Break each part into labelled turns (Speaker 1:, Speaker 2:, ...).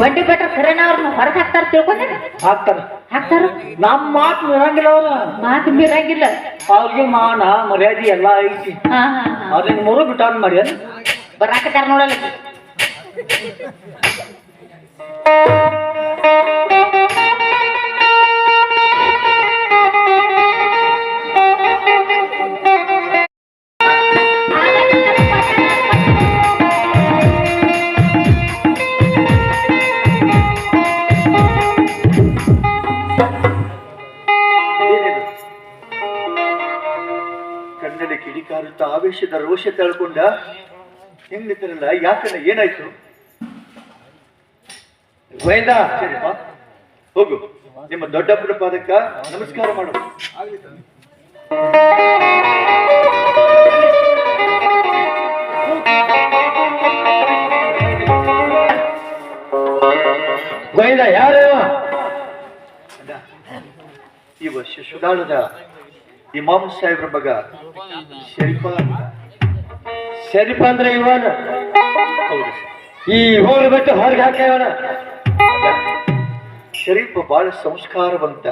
Speaker 1: ಬಂಡಿ ಬೆಟ್ರ ಖರೇನ ಅವ್ರನ್ನ ಹೊರಗೆ ಹಾಕ್ತಾರ ತಿಳ್ಕೊಂಡೆ?
Speaker 2: ಹಾಕ್ತಾರ.
Speaker 1: ಹಾಕ್ತಾರ?
Speaker 2: ನಮ್ಮ ಮಾತು ಮೀರಂಗಿಲ್ಲ ಅವ್ರ.
Speaker 1: ಮಾತು ಮೀರಂಗಿಲ್ಲ.
Speaker 2: ಅವ್ರಿಗೆ ಮಾನ ಮರ್ಯಾದೆ ಎಲ್ಲ ಐತಿ. ಅವ್ರಿಗೆ ಮೂರು ಬಿಟ್ಟಾನ್ ಮಾಡಿ
Speaker 1: ಬರಾಕತ್ತಾರ ನೋಡಲ್ಲ.
Speaker 3: ಏನಿದು ಕನ್ನಡ ಕಿಡಿಕಾರುತ್ತಾ ಆವೇಶದ ರೋಷ ತಳ್ಕೊಂಡ ಹೆಂಗಿದ್ರಲ್ಲ ಯಾಕಂದ್ರೆ ಏನಾಯ್ತು?
Speaker 2: ಗೋವಿಂದ
Speaker 3: ಸರಿಪಾ ಹೋಗು. ನಿಮ್ಮ ದೊಡ್ಡಪ್ಪನ ಪಾದಕ್ಕ ನಮಸ್ಕಾರ ಮಾಡು
Speaker 2: ಗೋವಿಂದ, ಯಾರು?
Speaker 3: ಇವ ಶಿಶುದಾಳದ ಇಮಾಮ್ ಸಾಹೇಬ್ರ ಮಗ. ಶರೀಫ
Speaker 2: ಶರೀಫ ಅಂದ್ರೆ ಇವಾನ. ಈ ಹೋಗಿ ಬಿಟ್ಟು ಹೊರಗೆ ಹಾಕೋಣ
Speaker 3: ಶರೀಫ್ ಬಹಳ ಸಂಸ್ಕಾರವಂತ,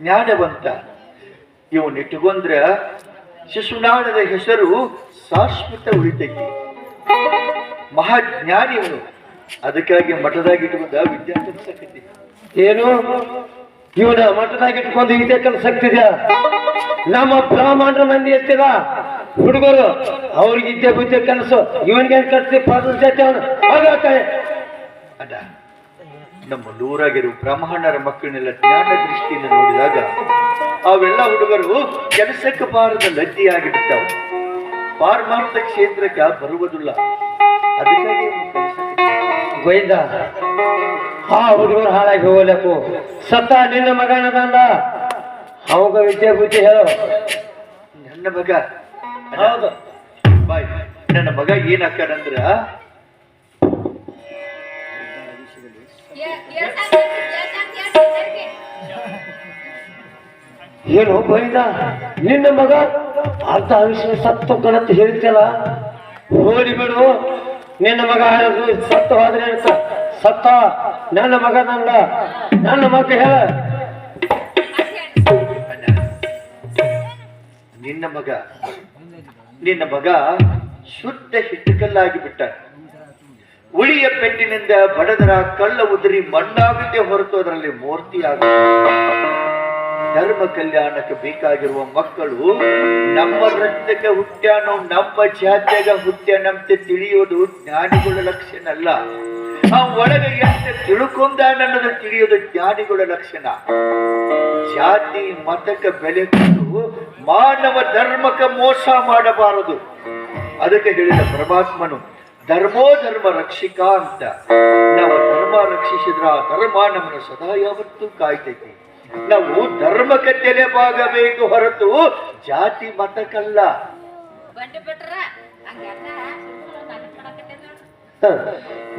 Speaker 3: ಜ್ಞಾನವಂತ. ಇವನ್ ಇಟ್ಕೊಂಡ್ರ ಶಿಶುನಾಳದ ಹೆಸರು ಶಾಶ್ವತ ಉಳಿತೈತಿ. ಮಹಾಜ್ಞಾನಿ ಇವನು. ಅದಕ್ಕಾಗಿ ಮಠದಾಗ ಇಟ್ಕೊಂಡ ವಿದ್ಯಾರ್ಥಿ
Speaker 2: ಏನು? ಇವನ ಮಠದಾಗ ಇಟ್ಕೊಂಡು ಇದೇ ಕಲ್ಸಕ್ತಿದ್ಯ ನಮ್ಮ ಬ್ರಾಹ್ಮಣರ ಮಂದಿ ಇರ್ತಿಲ್ಲ ಹುಡುಗರು, ಅವ್ರಿಗೆ ಇದ್ದೆ ಬುದ್ಧಿ ಕನಸು. ಇವನ್ಗೆ ಕಟ್ತಿ ಪಾದ ಅವನು.
Speaker 3: ನಮ್ಮ ನೂರಾಗಿರು ಬ್ರಾಹ್ಮಣರ ಮಕ್ಕಳನ್ನೆಲ್ಲ ಜ್ಞಾನ ದೃಷ್ಟಿಯಿಂದ ನೋಡಿದಾಗ ಅವೆಲ್ಲ ಹುಡುಗರು ಕೆಲಸಕ್ಕೆ ಬಾರದ ಲಜ್ಜೆಯಾಗಿ ಬಿಟ್ಟವು ಪಾರಮಾರ್ಥ ಕ್ಷೇತ್ರಕ್ಕೆ ಬರುವುದಿಲ್ಲ. ಅದಕ್ಕಾಗಿ
Speaker 2: ಗೋಯಿಂದ ಆ ಹುಡುಗರು ಹಾಳಾಗಿ ಹೋಗ್ಲಕ್ಕು. ಸತ್ತ ನಿನ್ನ ಮಗನದಲ್ಲ ಅವಾಗ ವಿದ್ಯೆ ಬುದ್ಧಿ ಹೇಳು.
Speaker 3: ನನ್ನ ಮಗ?
Speaker 2: ಹೌದು.
Speaker 3: ಬಾಯ್. ನನ್ನ ಮಗ ಏನಾಗ್ತಾನಂದ್ರ
Speaker 2: ಏನು ಬೈದ ನಿನ್ನ ಮಗ ಅರ್ಧ ಆಯುಷ್ಯ ಸತ್ತು ಕಣತ್ ಹೇಳ್ತಿಲ್ಲ ಹೋಲಿ ಬಿಡು. ನಿನ್ನ ಮಗ ಸತ್ತು ಹೋದ್ರೆ ಸತ್ತ. ನನ್ನ ಮಗ ನನ್ನ ನನ್ನ ಮಗ ಹೇಳ.
Speaker 3: ನಿನ್ನ ಮಗ. ನಿನ್ನ ಮಗ ಶುದ್ಧ ಹಿಟ್ಟುಕಲ್ಲಾಗಿ ಬಿಟ್ಟ ಉಳಿಯ ಪೆಟ್ಟಿನಿಂದ ಬಡದರ ಕಳ್ಳ ಉದುರಿ ಮಣ್ಣಾಗುತ್ತೆ ಹೊರತು ಅದರಲ್ಲಿ ಮೂರ್ತಿ ಧರ್ಮ ಕಲ್ಯಾಣಕ್ಕೆ ಬೇಕಾಗಿರುವ ಮಕ್ಕಳು ನಮ್ಮ ರಕ್ತಕ್ಕೆ ಹುಟ್ಟ್ಯಾನೋ, ನಮ್ಮ ಜಾತ್ಯಾಗ ಹುಟ್ಟ್ಯಾನಂತೆ ತಿಳಿಯೋದು ಜ್ಞಾನಿಗಳ ಲಕ್ಷಣ ಅಲ್ಲ ಆ ಒಳಗೆ ಎಷ್ಟು ತಿಳ್ಕೊಂಡ ಅನ್ನೋದು ತಿಳಿಯೋದು ಜ್ಞಾನಿಗಳ ಲಕ್ಷಣ. ಜಾತಿ, ಮತಕ್ಕೆ ಬೆಲೆ ಕೊಟ್ಟು ಮಾನವ ಧರ್ಮಕ್ಕೆ ಮೋಸ ಮಾಡಬಾರದು. ಅದಕ್ಕೆ ಹೇಳಿದ ಪರಮಾತ್ಮನು ಧರ್ಮೋ ಧರ್ಮ ರಕ್ಷಿಕ ಅಂತ. ನಾವು ಧರ್ಮ ರಕ್ಷಿಸಿದ್ರ ಆ ಧರ್ಮ ನಮ್ಮನ್ನು ಸದಾ ಯಾವತ್ತೂ ಕಾಯ್ತೈತಿ. ನಾವು ಧರ್ಮಕ್ಕೆ ತೆಲೆಬಾಗಬೇಕು ಹೊರತು ಜಾತಿ ಮತಕ್ಕಲ್ಲ.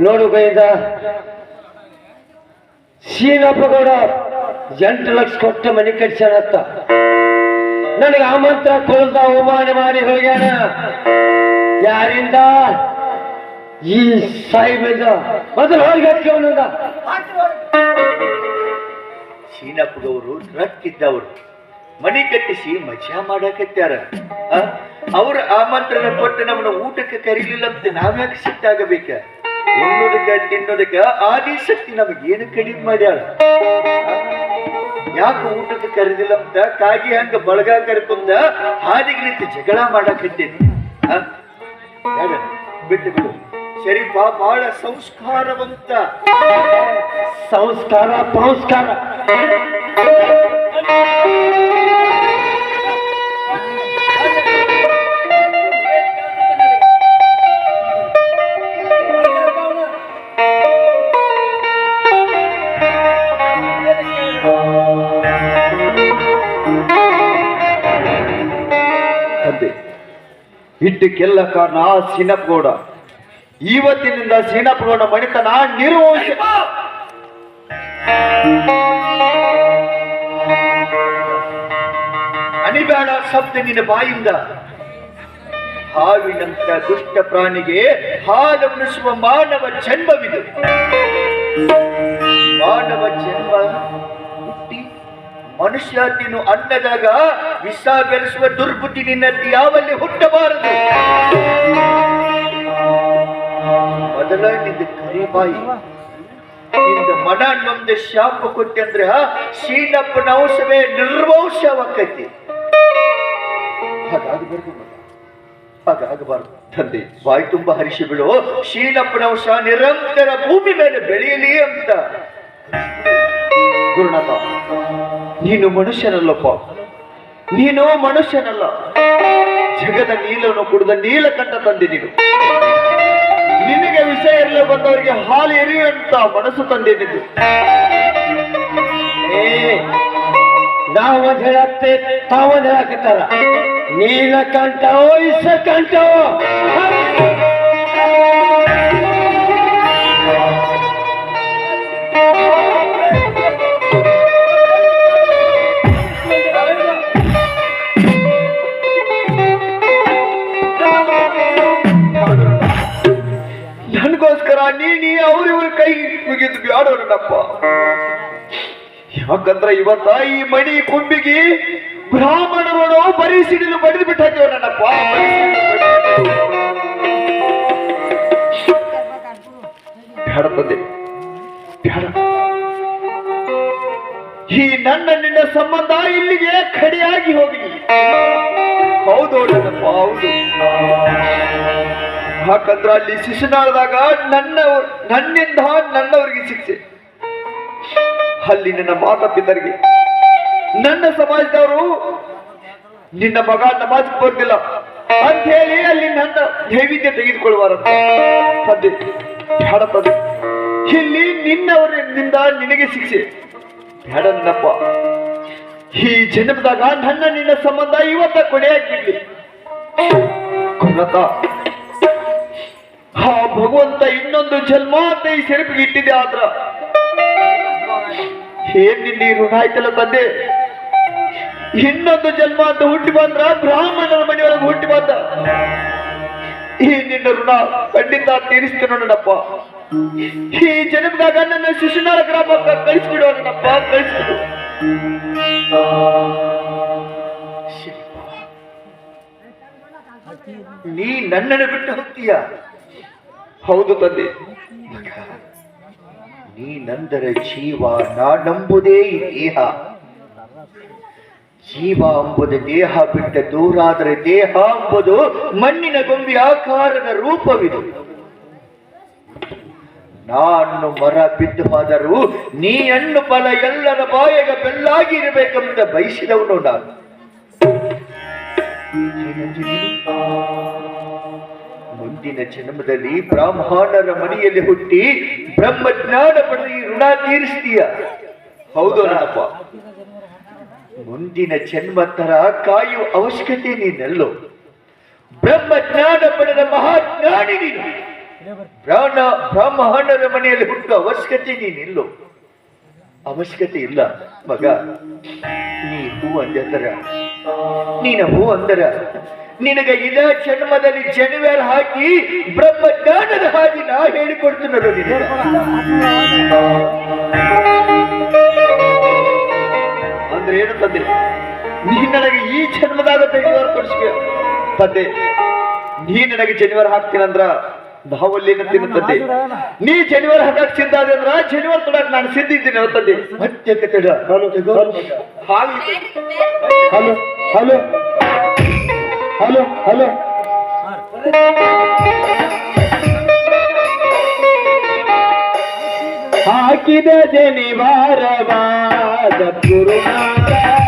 Speaker 2: ನೋಡು ಗೋವಿಂದ ಶೀನಪ್ಪಗೌಡ ಎಂಟು ಲಕ್ಷ ಕೊಟ್ಟು ಮನೆ ಕಟ್ಸಣತ್ತ ನನಗೆ ಆಮಂತ್ರ ಕೊಲ್ದ ಅವಮಾನ ಮಾಡಿ ಹೋಗ್ಯಾನ. ಯಾರಿಂದ? ಈ ಸಾಹಿಬಿಂದ ಮೊದಲು ಹೋಗಿ ಹಚ್ಕೊಂಡ
Speaker 3: ಶೀನಪ್ಪಗವರು ರಕ್ಕಿದ್ದವರು. ಮನೆ ಕಟ್ಟಿಸಿ ಮಜಾ ಮಾಡಕತ್ಯಾರ? ಅವ್ರ ಆಮಂತ್ರಣ ಕೊಟ್ಟು ನಮ್ಮನ್ನ ಊಟಕ್ಕೆ ಕರೀಲಿಲ್ಲ ಅಂತ ನಾವ್ಯಾಕೆ ಸಿಟ್ಟಾಗಬೇಕ? ಉಣ್ಣೋದಕ್ಕ ತಿನ್ನೋದಕ್ಕ ಆದಿಶಕ್ತಿ ನಮಗೇನು ಕಡಿಮೆ ಮಾಡ್ಯಾಳ? ಯಾಕೆ ಊಟಕ್ಕೆ ಕರೆದಿಲ್ಲ ಅಂತ ಕಾಗಿ ಹಂಗ ಬಳಗ ಕರ್ಕೊಂಡ ಹಾದಿಗೆ ನಿಂತು ಜಗಳ ಮಾಡಕತ್ತೇನೆ. ಬಿಟ್ಟು ಬಿಡು. ಬಾ ಬಹಳ ಸಂಸ್ಕಾರವಂತ.
Speaker 2: ಸಂಸ್ಕಾರ ಪಂಸ್ಕಾರ
Speaker 3: ಇದ್ದಕ್ಕೆಲ್ಲ ಕಾರಣ ಆ ಸೀನಪ್ಪಗೌಡ ಇವತ್ತಿನಿಂದ ಸೀನಪ್ಪಗೌಡ ಮಣಿತನ ನಿರ್ವಂಶ ಅನಿಬೇಡ ಶಬ್ದ ನಿನ್ನ ಬಾಯಿಂದ. ಹಾವಿನಂತ ದುಷ್ಟ ಪ್ರಾಣಿಗೆ ಹಾಲು ಉಣಿಸುವ ಮಾನವ ಜನ್ಮವಿದು. ಜನ್ಮ ಹುಟ್ಟಿ ಮನುಷ್ಯ ತಿನ್ನು ಅನ್ನದಾಗ ವಿಷ ಬೆರೆಸುವ ದುರ್ಬುದ್ಧಿ ನಿನ್ನಲ್ಲಿ ಯಾವಲ್ಲಿ ಹುಟ್ಟಬಾರದು? ಮೊದಲ ಕರಿಬಾಯಿ. ಮನ ನಮ್ದು ಶಾಪ ಕೊಟ್ಟೆ ಅಂದ್ರೆ ಶೀಲಪ್ಪನ ಔಷಧವೇ ನಿರ್ವಂಶವಾಕೈತಿ ತಂದೆ, ಬಾಯಿ ತುಂಬಾ ಹರಿಸಿ ಬಿಡು. ಔಷಧ ಅಂಶ ನಿರಂತರ ಭೂಮಿ ಮೇಲೆ ಬೆಳೆಯಲಿ ಅಂತ. ಗುರುನಾಥ ನೀನು ಮನುಷ್ಯನಲ್ಲಪ್ಪ. ನೀನು ಮನುಷ್ಯನಲ್ಲ. ಜಗದ ನೀಲನ್ನು ಕುಡಿದ ನೀಲಕಂಠ ತಂದೆ ನೀನು. ನಿನಗೆ ವಿಷಯ ಇರಲಿ ಬಂದವರಿಗೆ ಹಾಲು ಎರಿಯುವಂತ ಮನಸ್ಸು ತಂದೆ ನಿಂದು.
Speaker 2: ತಾವ ಹೇಳತ್ತೆ ನೀಲ ಹೇಳಕತ್ತಾರ ನೀಲಕಂಠವೋ ಇಸಕಂಠವೋ
Speaker 3: ಬ್ಯಾಡೋಣಪ್ಪ ಯಾಕಂದ್ರ ಇವತ್ತ ಈ ಮಣಿ ಕುಂಬಿಗೆ ಬ್ರಾಹ್ಮಣರು ಬರೀ ಸಿಡಿಲು ಬಡಿದು ಬಿಟ್ಟಿವ ನನ್ನಪ್ಪ. ಬೇಡ ತಂದೆ ಬ್ಯಾಡ ಈ ನನ್ನ ನಿನ್ನ ಸಂಬಂಧ ಇಲ್ಲಿಗೆ ಕಡಿಯಾಗಿ ಹೋಗಿ. ಹೌದು ನನ್ನಪ್ಪ, ಹೌದು. ಯಾಕಂದ್ರ ಅಲ್ಲಿ ಶಿಶುನಾಳದಾಗ ನನ್ನ ನನ್ನಿಂದ ನನ್ನವರಿಗೆ ಶಿಕ್ಷೆ. ಅಲ್ಲಿ ನಿನ್ನ ಮಾತಾ ಪಿತರಿಗೆ ನನ್ನ ಸಮಾಜದವರು ನಿನ್ನ ಮಗ ನಮಾಜ್ ಬರ್ತಿಲ್ಲ ಅಂತ ಹೇಳಿ ಅಲ್ಲಿ ನನ್ನ ನೈವೇದ್ಯ ತೆಗೆದುಕೊಳ್ಳುವಾರಂತ ತಂದೆ ಬೇಡ ಇಲ್ಲಿ ನಿನ್ನವರಿಂದ ನಿನಗೆ ಶಿಕ್ಷೆ. ಬೇಡ ನನ್ನಪ್ಪ ಈ ಜನ್ಮದಾಗ ನನ್ನ ನಿನ್ನ ಸಂಬಂಧ ಇವತ್ತ ಕೊನೆಯಾಗಿರ್ಲಿ ಕೊಲ್ಲತ್ತ ಆ ಭಗವಂತ ಇನ್ನೊಂದು ಜನ್ಮ ಅಂತ ಈ ಸೆರಪಿಗೆ ಇಟ್ಟಿದೆ ಆದ್ರ ಏನ್ ನಿನ್ನ ಋಣ ಆಯ್ತಲ್ಲ ತಂದೆ? ಇನ್ನೊಂದು ಜನ್ಮ ಅಂತ ಹುಟ್ಟಿ ಬಂದ್ರ ಬ್ರಾಹ್ಮಣರ ಮನೆಯೊಳಗೆ ಹುಟ್ಟಿ ಬಂದ. ಈ ನಿನ್ನ ಋಣ ಖಂಡಿತ ತೀರಿಸ್ತೇನೆ ನೋಡಪ್ಪ ಈ ಜನ್ಮದಾಗ ನನ್ನ ಶಿಶುನಾಳ ಗ್ರಾಮಕ್ಕ ಕಳಿಸ್ಬಿಡು ನನ್ನಪ್ಪ, ಕಳಿಸ್ಬಿಡು. ನೀ ನನ್ನನ್ನು ಬಿಟ್ಟು ಹೋಗ್ತೀಯ? ಹೌದು ತಂದೆ. ನೀ ನಂದರ ಜೀವ ನಾನಂಬುದೇ ಈ ದೇಹ. ಜೀವ ಅಂಬುದು ದೇಹ ಬಿಟ್ಟ ದೂರಾದರೆ ದೇಹ ಅಂಬುದು ಮಣ್ಣಿನ ಗೊಂಬೆ ಆಕಾರದ ರೂಪವಿದು. ನಾನು ಮರ ಬಿದ್ದು ನೀ ಅನ್ನು ಫಲ ಎಲ್ಲರ ಬಾಯಗ ಬೆಲ್ಲಾಗಿ ಇರಬೇಕೆಂದ ಬಯಸಿದವನು ನಾನು. ಮುಂದಿನ ಜನ್ಮದಲ್ಲಿ ಬ್ರಾಹ್ಮಣರ ಮನೆಯಲ್ಲಿ ಹುಟ್ಟಿ ಬ್ರಹ್ಮಜ್ಞಾನ ಪಡೆದು ಈ ಋಣ ತೀರಿಸ್ತೀಯ? ಹೌದು ನನ್ನಪ್ಪ ಮುಂದಿನ ಜನ್ಮ ತರ ಕಾಯುವ ಅವಶ್ಯಕತೆ ನೀನೆಲ್ಲೋ. ಬ್ರಹ್ಮಜ್ಞಾನ ಪಡೆದ ಮಹಾಜ್ಞಾನಿ ನೀನು. ಬ್ರಾಹ್ಮಣ, ಬ್ರಾಹ್ಮಣರ ಮನೆಯಲ್ಲಿ ಹುಟ್ಟುವ ಅವಶ್ಯಕತೆ ನೀನಿಲ್ಲೋ. ಅವಶ್ಯಕತೆ ಇಲ್ಲ ಮಗ. ನೀ ಹೂ ಅಂದರ ನೀನ ಹೂ ಅಂದರ. ನಿನಗೆ ಇದ ಜನ್ಮದಲ್ಲಿ ಜನಿವಾರ ಹಾಕಿ ಬ್ರಹ್ಮಜ್ಞಾನದ ಹಾಗೆ ನಾ ಹೇಳಿಕೊಡ್ತೀನಿ ಅಂದ್ರೆ ಏನು ತಂದೆ? ನೀ ನನಗೆ ಈ ಜನ್ಮದಾಗ ಜನಿವಾರ ಕೊಡಿಸ್ಕೆ ತಂದೆ ನೀ ನನಗೆ ಜನಿವಾರ ಹಾಕ್ತೀನಂದ್ರ ನಾವಲ್ಲಿ ತಿನ್ನುತ್ತದೆ ತಂದೆ? ನೀ ಜನಿವಾರ ಹಾಕಕ್ ಸಿದ್ಧ ಆದೆ ಅಂದ್ರ ಜನಿವಾರ ತೊಡಕ್ ನಾನು ಸಿದ್ಧ ಇದ್ದೀನಿ ಅವ್ರ ತಂದೆ. ಮತ್ತೆ ಹಲೋ ಹಾಗೆ
Speaker 2: ಹಲೋ. Hello hello. हाकिद जनिवार बाद कोरोना का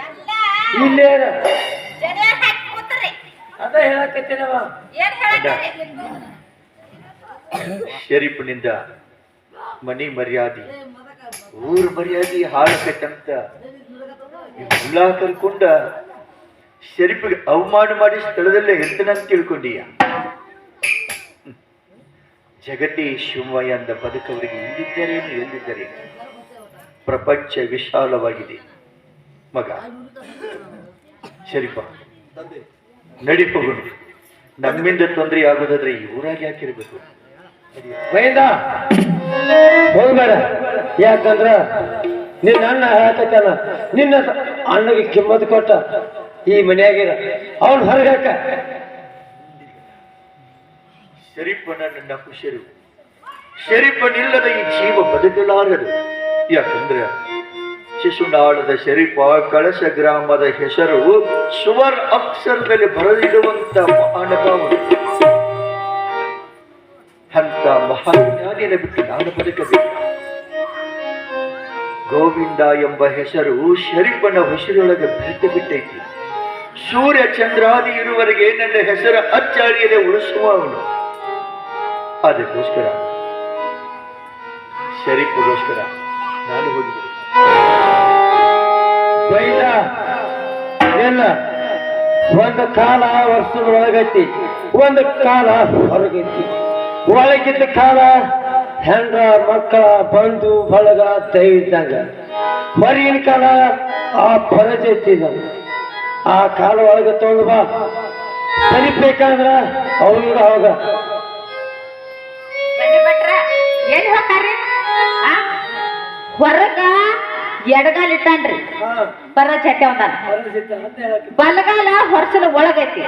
Speaker 2: ಎಲ್ಲ. ಇಲ್ಲೇ ಅದ ಹೇಳಕತ್ತೇನವ.
Speaker 3: ಶರೀಫ್ನಿಂದ ಮನಿ ಮರ್ಯಾದಿ. ಊರ್ ಮರ್ಯಾದಿ ಹಾಳಕಟ್ಟಂತ ಎಲ್ಲ ಕಲ್ಕೊಂಡ ಶರೀಫ್ಗೆ ಅವಮಾನ ಮಾಡಿ ಸ್ಥಳದಲ್ಲೇ ಇರ್ತನಂತ ತಿಳ್ಕೊಂಡೀಯ. ಜಗತಿ ಶಿವಮಯ ಅಂದ ಬದುಕವರಿಗೆ ಇಲ್ಲಿದ್ದರೇನು ಎಲ್ಲಿದ್ದರೆ ಪ್ರಪಂಚ ವಿಶಾಲವಾಗಿದೆ. ಮಗ. ಶರೀಫ. ನಡಿಪೋಗುಣ ನಮ್ಮಿಂದ ತೊಂದರೆ ಆಗೋದಾದ್ರೆ ಇವರಾಗಿ
Speaker 2: ಹಾಕಿರ್ಬೇಕು ಹೋಗ್ಬೇಡ. ಯಾಕಂದ್ರ ನಿನ್ನ ಅಣ್ಣ ಹೇಳಕತ್ತಾನ ನಿನ್ನ ಅಣ್ಣಗೆ ಕಿಮ್ಮತ್ ಕೊಟ್ಟ ಈ ಮನೆಯಾಗಿರ. ಅವನ್ ಹೊರಗಾಕ
Speaker 3: ಶರೀಫನ ನನ್ನ ಶರೀಫ್ ಶರೀಫನಿಲ್ಲದ ಈ ಜೀವ ಬದುಕಲಾರದು. ಯಾಕಂದ್ರೆ ಶಿಶುನಾಳದ ಶರೀಫ ಕಳಶ ಗ್ರಾಮದ ಹೆಸರು ಸುವರ್ ಅಕ್ಷರದಲ್ಲಿ ಬರೆದಿಡುವಂತ ಮಹಾನುಭಾವರು ಅಂತ ಮಹಾಜ್ಞಾನಿನ ಬಿಟ್ಟು ನಾನು ಬದುಕಬೇಕು. ಗೋವಿಂದ ಎಂಬ ಹೆಸರು ಶರೀಫನ ಉಸಿರೊಳಗೆ ಬೆಳೆದು ಬಿಟ್ಟೈತಿ. ಸೂರ್ಯ ಚಂದ್ರಾದಿ ಇರುವವರೆಗೆ ನನ್ನ ಹೆಸರ ಅಚ್ಚಾಳಿಯದೆ ಉಳಿಸುವವನು. ಅದಕ್ಕೋಸ್ಕರ. ಶರೀಫಗೋಸ್ಕರ ನಾನು ಹೋಗಿದ್ದೆ
Speaker 2: ಒಂದು ಕಾಲ ವರ್ಷದೊಳಗೈತಿ, ಒಂದು ಕಾಲ ಹೊರಗೈತಿ. ಒಳಗಿದ್ದ ಕಾಲ ಹೆಂಡ್ರ ಮಕ್ಕಳ ಬಂಧು ಬಳಗ ದೈವಿದ್ದಂಗ ಹೊರಗಿನ ಕಾಲ ಆ ಪರಜೈತಿ ಆ ಕಾಲ ಒಳಗೆ ತಗೊಂಡು ಬಾ. ಸರಿಬೇಕಂದ್ರ ಅವ್ರು ಅವಾಗ
Speaker 1: ಹೊರಗ ಎಡಗಾಲ್ ಇಟ್ಟಾನ್ರಿ. ಬರ ಚಟ್ಟೆ ಒಂದಾನ. ಬಲಗಾಲ ಹೊರಸಲ ಒಳಗೈತಿ.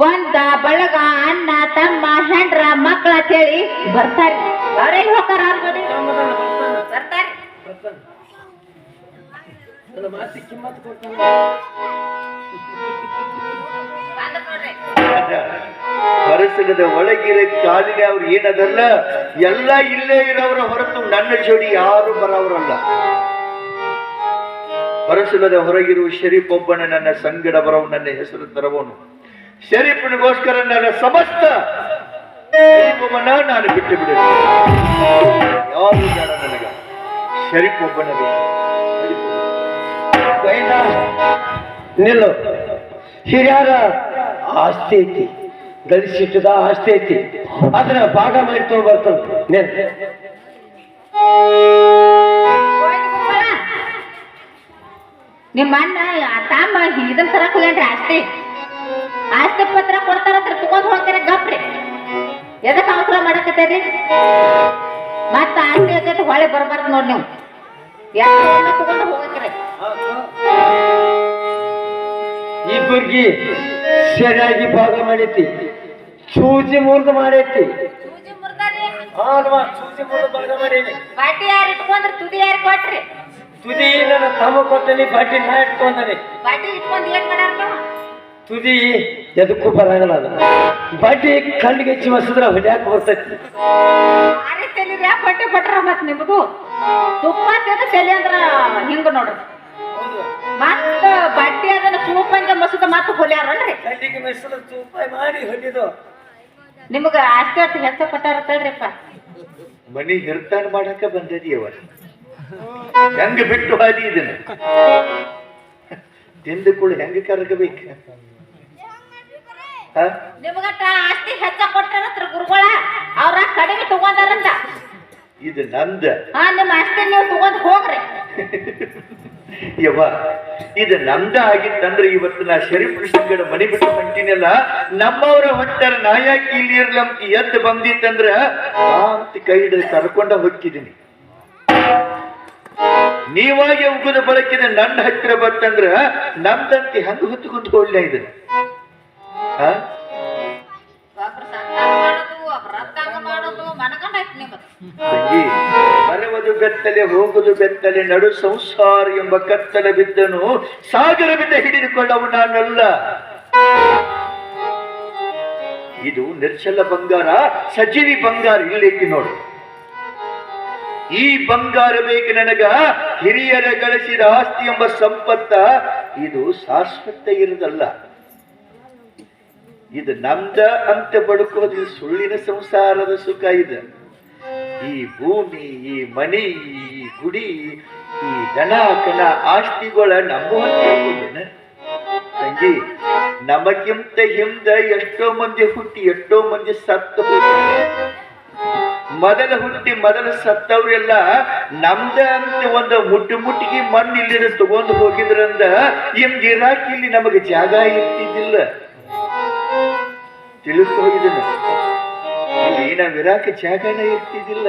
Speaker 1: ಬಂದ ಬಳಗ ಅಣ್ಣ ತಮ್ಮ ಹೆಂಡ್ರ ಮಕ್ಕಳ ಅಂತೇಳಿ ಬರ್ತಾರೆ. ಬರ್ತಾರೆ ಹೋಗ್ತಾರ ಬರ್ತಾರೆ. ಕಿಮ್ಮತ್ ನೋಡ್ರಿ.
Speaker 3: ಹೊರಸಲದ ಒಳಗಿರ ಕಾಲಿಗೆ ಅವ್ರು ಏನದಲ್ಲ, ಎಲ್ಲ ಇಲ್ಲೇ ಇರೋರ ಹೊರತು ನನ್ನ ಜೋಡಿ ಯಾರು ಬರೋರಲ್ಲ ಹೊರಸಲದ ಹೊರಗಿರುವ ಶರೀಫ್ ಒಬ್ಬನ ನನ್ನ ಸಂಗಡ ಬರವು, ನನ್ನ ಹೆಸರು ತರವನು. ಶರೀಫನಿಗೋಸ್ಕರ ನನ್ನ ಸಮಸ್ತ ನಾನು ಬಿಟ್ಟು ಬಿಡ ಯಾರು ನನಗ. ಶರೀಫ್ ಒಬ್ಬನ
Speaker 2: ನಿಲ್ಲು. ಹಿರಿಯರ, ಆಸ್ತಿ ಐತಿ. ಗಳಿಸಿಟ್ಟದ ಆಸ್ತಿ ಐತಿ ಅದನ್ನ ಭಾಗ ಮಾಡಿ ನೀನ್
Speaker 1: ಗುಮ್ಮಳ. ನಿಮ್ಮ ಅಣ್ಣ ತಾಮ ತಮ್ಮ ಇದನ್ ತರ ಹೋಗ್ಯಾನ್ರಿ ಆಸ್ತಿ. ಆಸ್ತಿ ಪತ್ರ ಕೊಡ್ತಾರ ತಗೊಂಡ್ ಹೋಗ್ತಾರೆ ಗಪ್ರಿ. ಎದಕ್ ಅವಸರ ಮಾಡಕತ್ತೇರಿ? ಮತ್ತ ಆಸ್ತಿ ಅದೇಟ್ ಹೊಳೆ ಬರ್ಬಾರ್ದು ನೋಡ್ ನೀವು. ಎಲ್ಲ ತಗೊಂಡು ಹೋಗಕ್ರಿ
Speaker 2: ಇಬ್ಬರಿಗೆ ಸರಿಯಾಗಿ ಭಾಗ ಮಾಡೈತಿ. ಸೂಜಿ ಮುರಿದು ಮಾಡೈತಿ.
Speaker 1: ಸೂಜಿ ಮುರ್ದಾರಿ?
Speaker 2: ಹಾಲ್ವಾ ಸೂಜಿ ಮುರಿದು ಭಾಗ ಮಾಡೀನಿ.
Speaker 1: ಬಾಟಿ ಯಾರು ಇಟ್ಕೊಂಡ್ರೆ? ತುದಿ ಯಾರು ಕೊಟ್ರಿ?
Speaker 2: ತುದಿ ನನ್ನ ತಮ್ಮ ಕೊಟ್ಟನಿ ಬಟ್ಟಿ ನಾ ಇಟ್ಕೊಂಡನಿ.
Speaker 1: ಬಾಟಿ ಇಟ್ಕೊಂಡ್ ಏನ್ ಮಾಡ್ಯಾರ ನೀವು
Speaker 2: ತುದಿ ಎದಕ್ಕೂ ಬರಂಗಿಲ್ಲ ಅದು. ಬಡ್ಡಿ ಕಣ್ಣಿಗೆ ಹೆಚ್ಚಿ ಮಸಿದ್ರ ಹೊಡ್ಯಾಕ ಬರ್ತೈತಿ.
Speaker 1: ಬಟ್ಟೆ ಕೊಟ್ರ ಮತ್ ನಿಮ್ದು ತುಪ್ಪ ತೆಗೆದು ತಲೆ ಅಂದ್ರ ಹಿಂಗ ನೋಡ್ರಿ ಮತ್ತ ಬಟ್ಟೆ ಅದನ್ನ ಸೂಪಂಗ ಮಸದ ಮತ್ತ ಹೊಲ್ಯಾರಲ್ರಿ
Speaker 2: ಕಣ್ಣಿಗೆ ಮೆಸರು ಚೂಪಾಯಿ ಮಾಡಿ ಹೊಲಿದು.
Speaker 1: ನಿಮಗ ಆಸ್ತಿ ಆಸ್ತಿ ಹೆಚ್ಚ ಕೊಟ್ಟಾರ ತಡ್ರಿಪ್ಪ
Speaker 3: ಮನಿ ಹಿರ್ತಾನ ಮಾಡಕ ಬಂದದಿಯವ ಹೆಂಗ ಬಿಟ್ಟು ಹಾದಿ ಇದನ್ನ? ತಿಂದ ಕೂಡ ಹೆಂಗ ಕರಗಬೇಕು? ಹ?
Speaker 1: ನಿಮಗಟ್ಟ ಆಸ್ತಿ ಹೆಚ್ಚ ಕೊಟ್ಟಾರತ್ರ ಗುರುಗಳ? ಅವ್ರ ಕಡಿಮೆ ತಗೊಂಡಾರಂತ.
Speaker 3: ಇದು ನಂದ.
Speaker 1: ಹಾ ನಿಮ್ಮ ಆಸ್ತಿ ನೀವು ತಗೊಂಡ್ ಹೋಗ್ರಿ.
Speaker 3: ಯವ್ವ, ಇದು ನಮ್ದ ಆಗಿತ್ತಂದ್ರೆ ಇವತ್ತು ನಾ ಶರೀಫ್ ಕೃಷ್ಣಗಡ ಮನೆ ಬಿಟ್ಟು ಹೊಂಟಿನಲ್ಲ, ನಮ್ಮವರ ಹೊಟ್ಟರ ನಾಯಕಿ ಯಾಕೆ ಇಲ್ಲಿ ಎದ್ದು ಬಂದಿತ್ತಂದ್ರ ಅಂತ ಕೈ ಹಿಡಿದು ಕರ್ಕೊಂಡ ಹೊಕ್ಕಿದೀನಿ. ನೀವಾಗಿ ಉಗುದ ಬಳಕಿದ ನನ್ನ ಹತ್ತಿರ ಬಂತಂದ್ರ ನಮ್ದಂತೆ ಹಂಗ ಹೊತ್ತು ಕುಂತ್ಕೊಳ್ಳ ಇದನ್ನ? ಬರುವುದು ಬೆತ್ತಲೆ, ಹೋಗುದು ಬೆತ್ತಲೆ, ನಡು ಸಂಸಾರ ಎಂಬ ಕತ್ತಲೆ ಬಿದ್ದನು, ಸಾಗರ ಬಿದ್ದ ಹಿಡಿದುಕೊಳ್ಳವು ನಾನಲ್ಲ. ಇದು ನಿರ್ಚಲ ಬಂಗಾರ ಸಜೀವಿ ಬಂಗಾರ ಇಲ್ಲೈತಿ ನೋಡು. ಈ ಬಂಗಾರ ಬೇಕು ನನಗ, ಹಿರಿಯರ ಗಳಿಸಿದ ಆಸ್ತಿ ಎಂಬ ಸಂಪತ್ತ, ಇದು ಶಾಶ್ವತ ಇರದಲ್ಲ. ಇದು ನಮ್ದ ಅಂತ ಬದುಕೋದು ಸುಳ್ಳಿನ ಸಂಸಾರದ ಸುಖ ಇದು. ಈ ಭೂಮಿ, ಈ ಮನೆ, ಈ ಗುಡಿ, ಈ ದನ ಕನ ಆಸ್ತಿಗಳ ಹತ್ರ ತಂಗಿ ನಮಗಿಂತ ಹಿಂದ ಎಷ್ಟೋ ಮಂದಿ ಹುಟ್ಟಿ, ಎಷ್ಟೋ ಮಂದಿ ಸತ್ತು. ಮೊದಲ ಹುಟ್ಟಿ, ಮೊದಲ ಸತ್ತವ್ರೆಲ್ಲ ನಮ್ದ ಅಂತ ಒಂದು ಮುಟ್ಟು ಮುಟ್ಟಿಗೆ ಮಣ್ಣು ಇಲ್ಲಿ ತಗೊಂಡು ಹೋಗಿದ್ರಂದ ಹಿಂಗ್ ಇರಾಕ್ ಇಲ್ಲಿ ನಮಗೆ ಜಾಗ ಇರ್ತಿದ್ದಿಲ್ಲ. ತಿಳ್ಕೊ ಇದನ್ನ ಇಲ್ಲಿ ವಿರಾಕ ಜಾಗನೇ ಇರ್ತಿದ್ದಿಲ್ಲ.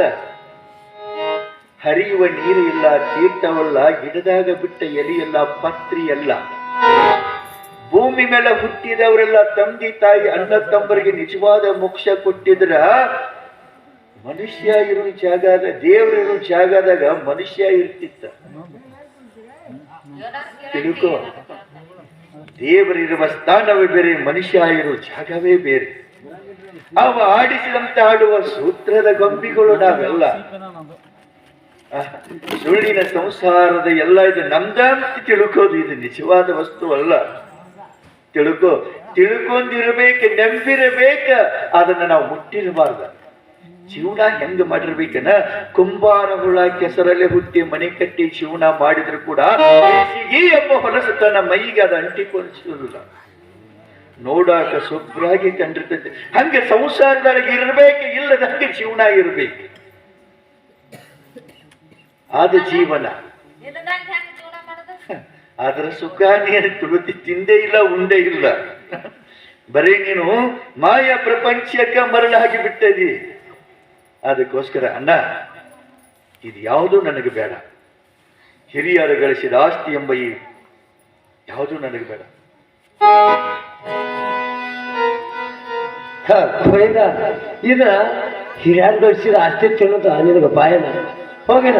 Speaker 3: ಹರಿಯುವ ನೀರು ಇಲ್ಲ ತೀರ್ಥವಲ್ಲ, ಗಿಡದಾಗ ಬಿಟ್ಟ ಎಲೆಯಲ್ಲ ಪತ್ರಿ ಅಲ್ಲ ಭೂಮಿ ಮೇಲೆ ಹುಟ್ಟಿದವರೆಲ್ಲ ತಂದಿ ತಾಯಿ ಅಣ್ಣ ತಂಬರಿಗೆ ನಿಜವಾದ ಮೋಕ್ಷ ಕೊಟ್ಟಿದ್ರ. ಮನುಷ್ಯ ಇರೋ ಜಾಗದ ದೇವರಿರು ಜಾಗದಾಗ ಮನುಷ್ಯ ಇರ್ತಿತ್ತ. ತಿಳ್ಕೋ. ದೇವರಿರುವ ಸ್ಥಾನವೇ ಬೇರೆ, ಮನುಷ್ಯ ಇರೋ ಜಾಗವೇ ಬೇರೆ. ಅವ ಆಡಿಸಿದಂತ ಆಡುವ ಸೂತ್ರದ ಗೊಂಬಿಗಳು ನಾವೆಲ್ಲ. ಸುಳ್ಳಿನ ಸಂಸಾರದ ಎಲ್ಲ ಇದು ನಮ್ದಂತ ತಿಳ್ಕೋದು, ಇದು ನಿಜವಾದ ವಸ್ತು ಅಲ್ಲ. ತಿಳ್ಕೋ, ತಿಳ್ಕೊಂಡಿರಬೇಕು ನಂಬಿರಬೇಕ ಅದನ್ನ ನಾವು ಮುಟ್ಟಿರಬಾರ್ದ ಜೀವನ ಹೆಂಗ ಮಾಡಿರ್ಬೇಕನ? ಕುಂಬಾರ ಹುಳ ಕೆಸರಲ್ಲೇ ಹುಟ್ಟಿ ಮನೆ ಕಟ್ಟಿ ಜೀವನ ಮಾಡಿದ್ರು ಕೂಡ ಎಂಬ ಹೊಲಸು ತನ್ನ ಮೈಗೆ ಅದು ಅಂಟಿಕೊಂಡಿಸುವುದಿಲ್ಲ ನೋಡಾಕ ಶುಭ್ರಾಗಿ ಕಂಡಿರ್ತೈತಿ. ಹಂಗೆ ಸಂಸಾರದೊಳಗೆ ಇರಬೇಕು ಇಲ್ಲದ ಹಂಗೆ ಜೀವನ ಇರಬೇಕು. ಆದ ಜೀವನ.
Speaker 1: ಇಲ್ಲದಂಗ
Speaker 3: ಅದರ ಸುಖ ನೀನು ತುಳುತಿ ತಿಂದೇ ಇಲ್ಲ, ಉಂಡೆ ಇಲ್ಲ. ಬರೀ ನೀನು ಮಾಯ ಪ್ರಪಂಚಕ್ಕೆ ಮರಳಾಗಿ ಬಿಟ್ಟದಿ. ಅದಕ್ಕೋಸ್ಕರ ಅಣ್ಣ, ಇದು ಯಾವುದೂ ನನಗೆ ಬೇಡ. ಹಿರಿಯರು ಗಳಿಸಿದ ಆಸ್ತಿ ಎಂಬ ಈ ಯಾವುದೂ ನನಗೆ ಬೇಡ.
Speaker 2: ಕೊಯ್ದ ಇದ ಹಿರಿಯರ್ ಗಳಿಸಿದ ಆಸ್ತಿ ತಿನ್ನೋದ ನಿನಗೆ ಬಾಯನ. ಹೋಗಿನ?